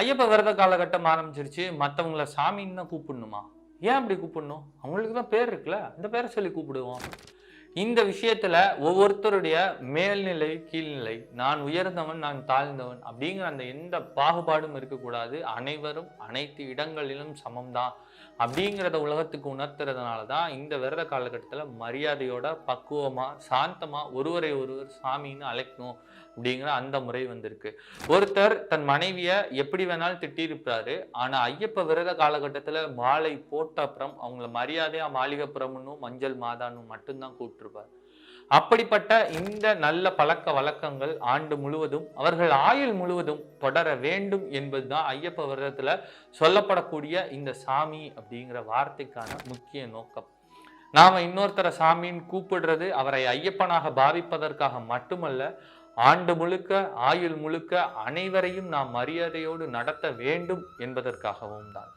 ஐயப்ப விரத காலகட்டம் ஆரம்பிச்சிருச்சு. மற்றவங்கள சாமின்னு தான் கூப்பிடணுமா? ஏன் அப்படி கூப்பிடணும்? அவங்களுக்கு தான் பேர் இருக்குல்ல. அந்த பேரை சொல்லி கூப்பிடுவோம். இந்த விஷயத்துல ஒவ்வொருத்தருடைய மேல்நிலை கீழ்நிலை நான் உயர்ந்தவன் நான் தாழ்ந்தவன் அப்படிங்கிற அந்த எந்த பாகுபாடும் இருக்கக்கூடாது. அனைவரும் அனைத்து இடங்களிலும் சமம்தான் அப்படிங்கிறத உலகத்துக்கு உணர்த்துறதுனால தான் இந்த விரத காலகட்டத்தில் மரியாதையோட பக்குவமாக சாந்தமாக ஒருவரை ஒருவர் சாமின்னு அழைக்கணும் அப்படிங்கிற அந்த முறை வந்திருக்கு. ஒருத்தர் தன் மனைவியை எப்படி வேணாலும் திட்டியிருப்பாரு. ஆனால் ஐயப்ப விரத காலகட்டத்தில் மாலை போட்ட அப்புறம் அவங்கள மரியாதையாக மாளிகைப்புறம்னும் மஞ்சள் மாதானும் மட்டும்தான் கூப்பிட்டுருப்பார் அப்படிப்பட்ட இந்த நல்ல பழக்க வழக்கங்கள் ஆண்டு முழுவதும் அவர்கள் ஆயுள் முழுவதும் தொடர வேண்டும் என்பதுதான் ஐயப்ப விரதத்தில் சொல்லப்படக்கூடிய இந்த சாமி அப்படிங்கிற வார்த்தைக்கான முக்கிய நோக்கம். நாம இன்னொருத்தரை சாமின்னு கூப்பிடுறது அவரை ஐயப்பனாக பாவிப்பதற்காக மட்டுமல்ல ஆண்டு முழுக்க ஆயுள் முழுக்க அனைவரையும் நாம் மரியாதையோடு நடத்த வேண்டும் என்பதற்காகவும் தான்.